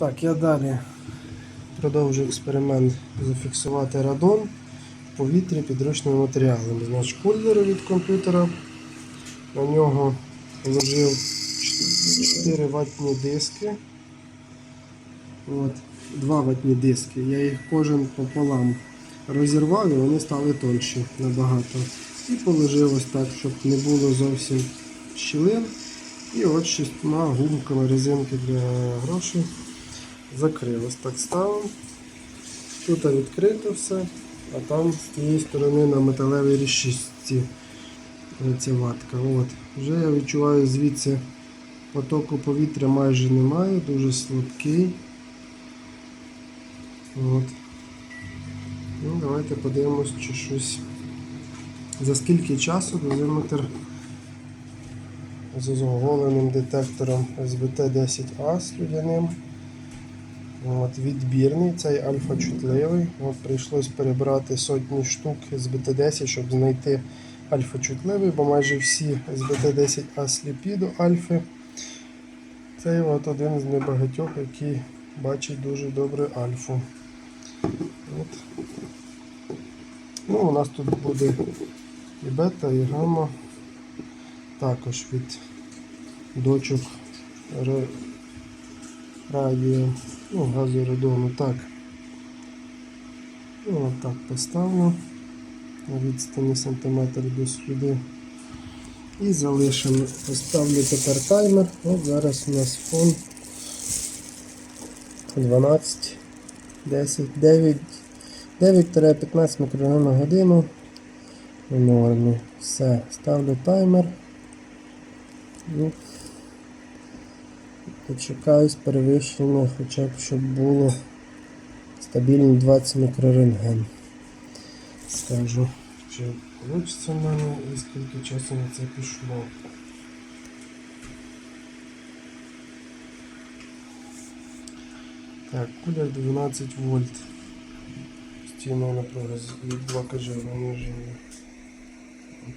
Так, я далі продовжую експеримент зафіксувати радон в повітрі підручними матеріалами. Значить, кулер від комп'ютера. На нього положив 4 ватні диски. От, 2 ватні диски. Я їх кожен пополам розірвав і вони стали тонші набагато. І положив ось так, щоб не було зовсім щілин. І от шістьма гумками резинки для грошей закрив. Ось так ставив. Тут відкрито все, а там з тієї сторони на металевій рішістці ця ватка. От. Вже я відчуваю звідси потоку повітря майже немає, дуже слабкий. От. Ну, давайте подивимось, чи щось. За скільки часу дозиметр з оголеним детектором СБТ-10А слюдяним. От, відбірний, цей альфа-чутливий. От, прийшлось перебрати сотні штук СБТ-10, щоб знайти альфа-чутливий, бо майже всі СБТ-10А сліпі до альфи. Цей от один з небагатьох, який бачить дуже добре альфу. От. Ну, у нас тут буде і бета, і гамма. Також від дочок радіо, ну, газорадону. Так. Ну, так поставлю на відстані сантиметр до сюди. І залишимо. Поставлю тепер таймер. От зараз у нас фон 12, 10, 9, 9-15 мікрограм на годину. В нормі. Все, ставлю таймер. І почекаюсь перевищення, хоча б щоб було стабільно 20 мікрорентген. Скажу, чи вийде в мене і скільки часу на це пішло. Так, кулер 12 вольт. Постійна напруга з- від 2 кж режимі. От.